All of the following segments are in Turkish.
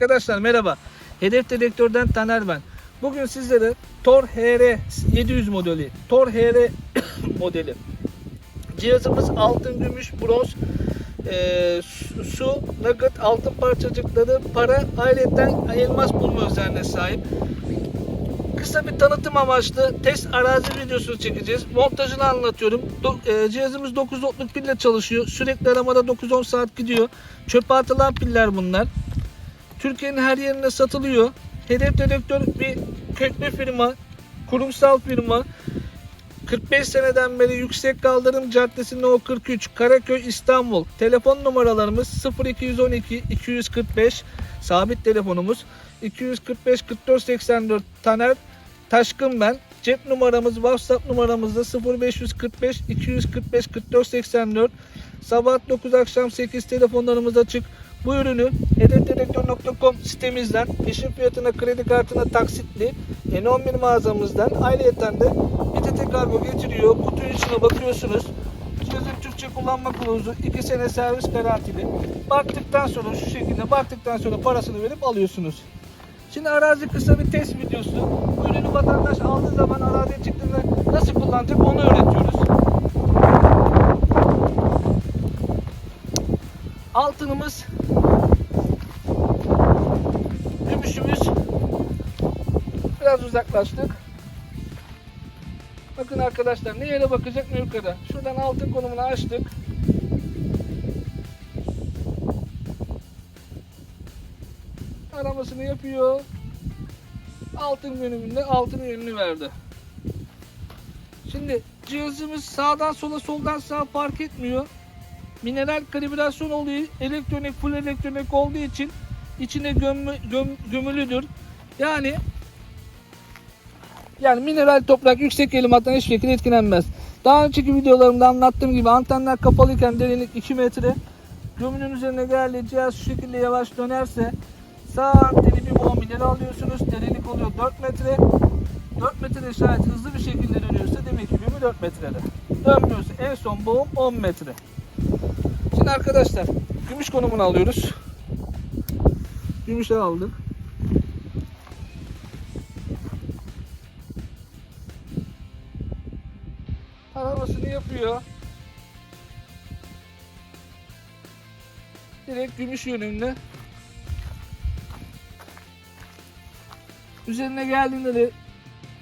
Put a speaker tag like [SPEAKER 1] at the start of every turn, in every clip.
[SPEAKER 1] Arkadaşlar merhaba. Hedef Dedektör'den Taner ben. Bugün sizlere Tor HR 700 modeli, Tor HR modeli. Cihazımız altın, gümüş, bronz, e, su- nugget, altın parçacıkları, para, ayrıca elmas bulma özelliğine sahip. Kısa bir tanıtım amaçlı test arazi videosu çekeceğiz. Montajını anlatıyorum. Do- e, cihazımız 9 voltluk pille çalışıyor. Sürekli aramada 9-10 saat gidiyor. Çöpe atılan piller bunlar. Türkiye'nin her yerine satılıyor. Hedef Dedektör bir köklü firma, kurumsal firma. 45 seneden beri Yüksek Kaldırım Caddesi No 43 Karaköy İstanbul. Telefon numaralarımız 0212 245 sabit telefonumuz 245 44 84 Taner Taşkın ben. Cep numaramız WhatsApp numaramızda 0545 245 44 84 Sabah 9 akşam 8 telefonlarımız açık. Bu ürünü hedefdedektör.com sitemizden peşin fiyatına kredi kartına taksitli N11 mağazamızdan ayrıyeten de İTT kargo getiriyor. Kutunun içine bakıyorsunuz. Cihazın Türkçe kullanma kılavuzu 2 sene servis garantili. Baktıktan sonra şu şekilde baktıktan sonra parasını verip alıyorsunuz. Şimdi arazi kısa bir test videosu. Ürünü vatandaş aldığı zaman araziye çıktığında nasıl kullanacak onu öğretiyoruz. Altınımız Gümüşümüz Biraz uzaklaştık. Bakın arkadaşlar ne yere bakacak ne yukarı. Şuradan altın konumunu açtık. Aramasını yapıyor. Altın yönümünde altın yönünü verdi. Şimdi cihazımız sağdan sola soldan sağa fark etmiyor. Mineral kalibrasyon oluyor. Elektronik full elektronik olduğu için içine gömü, göm- gömülüdür. Yani yani mineral toprak yüksek elimattan hiçbir şekilde etkilenmez. Daha önceki videolarımda anlattığım gibi antenler kapalıyken derinlik 2 metre. Gömünün üzerine geldi cihaz şu şekilde yavaş dönerse sağ anteni bir boğum ileri alıyorsunuz. Derinlik oluyor 4 metre. 4 metre şayet hızlı bir şekilde dönüyorsa demek ki gömü 4 metrede. Dönmüyorsa en son boğum 10 metre. Şimdi arkadaşlar gümüş konumunu alıyoruz. Gümüşü aldık. Taramasını yapıyor. Direkt gümüş yönünde. Üzerine geldiğinde de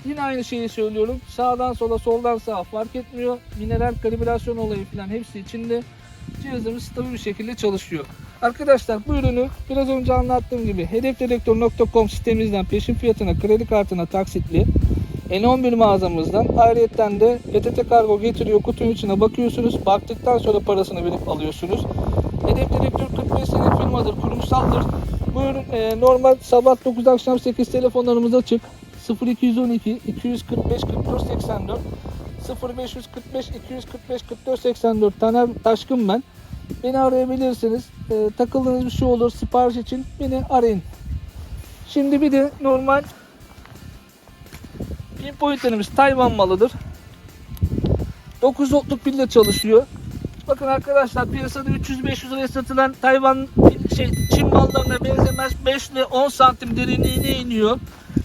[SPEAKER 1] yine aynı şeyi söylüyorum. Sağdan sola, soldan sağa fark etmiyor. Mineral kalibrasyon olayı falan hepsi içinde. Cihazımız stabil bir şekilde çalışıyor. Arkadaşlar bu ürünü biraz önce anlattığım gibi hedefdedektör.com sitemizden peşin fiyatına kredi kartına taksitli N11 mağazamızdan ayrıyetten de PTT kargo getiriyor kutunun içine bakıyorsunuz baktıktan sonra parasını verip alıyorsunuz. Hedef Dedektör 45 sene firmadır kurumsaldır. Bu ürün e, normal sabah 9 akşam 8 telefonlarımız açık 0212 245 44 84 0545 245 44 84 Taner Taşkın ben. Beni arayabilirsiniz. E, takıldığınız bir şey olur sipariş için beni arayın. Şimdi bir de normal pinpointlerimiz Tayvan malıdır. 9 voltluk pille çalışıyor. Bakın arkadaşlar piyasada 300-500 liraya satılan Tayvan şey Çin mallarına benzemez 5 ile 10 santim derinliğine iniyor.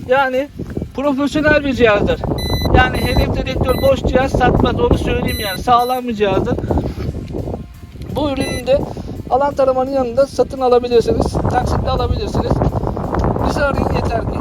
[SPEAKER 1] Yani profesyonel bir cihazdır. Yani hedef dedektör boş cihaz satmaz onu söyleyeyim yani sağlam bir cihazdır. Bu ürünü de alan taramanın yanında satın alabilirsiniz. Taksitle alabilirsiniz. Bizi arayın yeter ki.